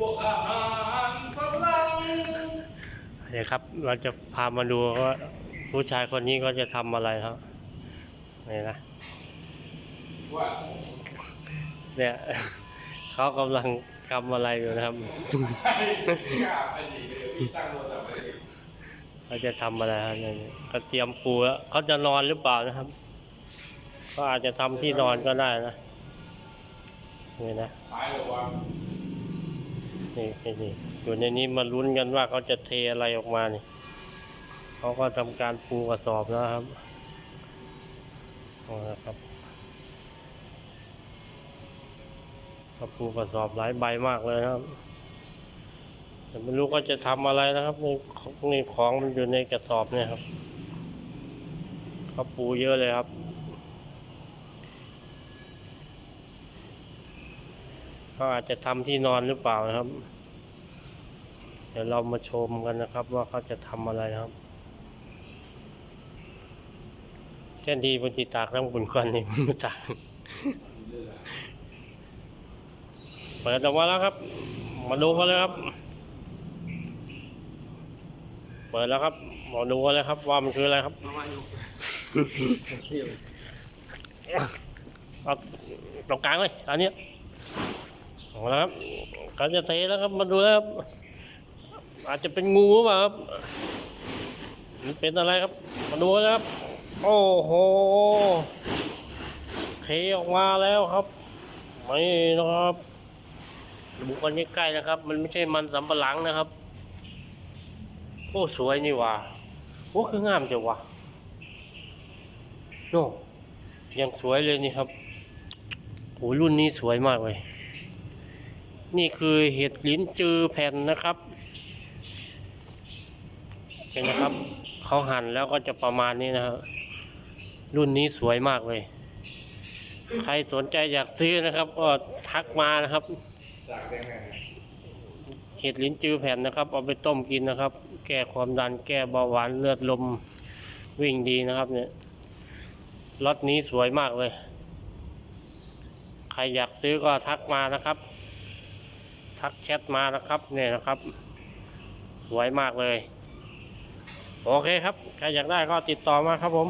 พวกอาหารฝรั่งเดี๋ยวครับ เราจะพามาดูว่าผู้ชายคนนี้ก็จะทำอะไรครับนี่นะว่าเนี่ยเขากำลังทำอะไรอยู่นะครับเขาจะทำอะไรครับเนี่ยเขาเตรียมปูแล้วเขาจะนอนหรือเปล่านะครับก็อาจจะทำที่นอนก็ได้นะนี่นะ นี่นี่อยู่ในนี้มาลุ้นกันว่าเขาจะเทอะไรออกมานี่เขาก็ทำการปูกระสอบแล้วครับเอาละครับเขาปูกระสอบหลายใบมากเลยครับ แต่ไม่รู้ก็จะทำอะไรนะครับนี่ของนี่ของมันอยู่ในกระสอบเนี่ยครับเขาปูเยอะเลยครับเขาอาจจะทำที่นอนหรือเปล่านะครับ ดี๋ยวเรามาชมกันนะครับว่าเขาจะทำอะไรนะครับแค่ดีบนตีตากน้ำบุญก่อนนี่ไม่ตากเปิดออกมาแล้วครับ มาดูกันเลยครับ เปิดแล้วครับมาดูกันเลยครับ ว่ามันคืออะไรครับเอาตรงกลางเลยอันนี้ยเอาละครับเขาจะเทแล้วครับมาดูแล้วครับ อาจจะเป็นงูหรือเปล่าครับมันเป็นอะไรครับ มาดูนะครับ โอ้โหเทออกมาแล้วครับนี่นะครับดูกันใกล้ๆนะครับ มันไม่ใช่มันสำปะหลังนะครับโอ้สวยนี่ว่าโอ้คืองามจังวะโน่ยังสวยเลยนี่ครับโอ้รุ่นนี้สวยมากเลย นี่คือเห็ดลิ้นจือแผ่นนะครับ ห็นนะครับเขาหั่นแล้วก็จะประมาณนี้นะครับรุ่นนี้สวยมากเลย ใครสนใจอยากซื้อนะครับ ก็ทักมานะครับเห็ดลิ้นจือแผ่นนะครับเอาไปต้มกินนะครับ แก้ความดันแก้เบาหวานเลือดลมวิ่งดีนะครับ เนี่ยรถนี้สวยมากเลย ใครอยากซื้อก็ทักมานะครับ ทักแชทมานะครับเนี่ยนะครับ สวยมากเลย โอเคครับ ใครอยากได้ก็ติดต่อมาครับผม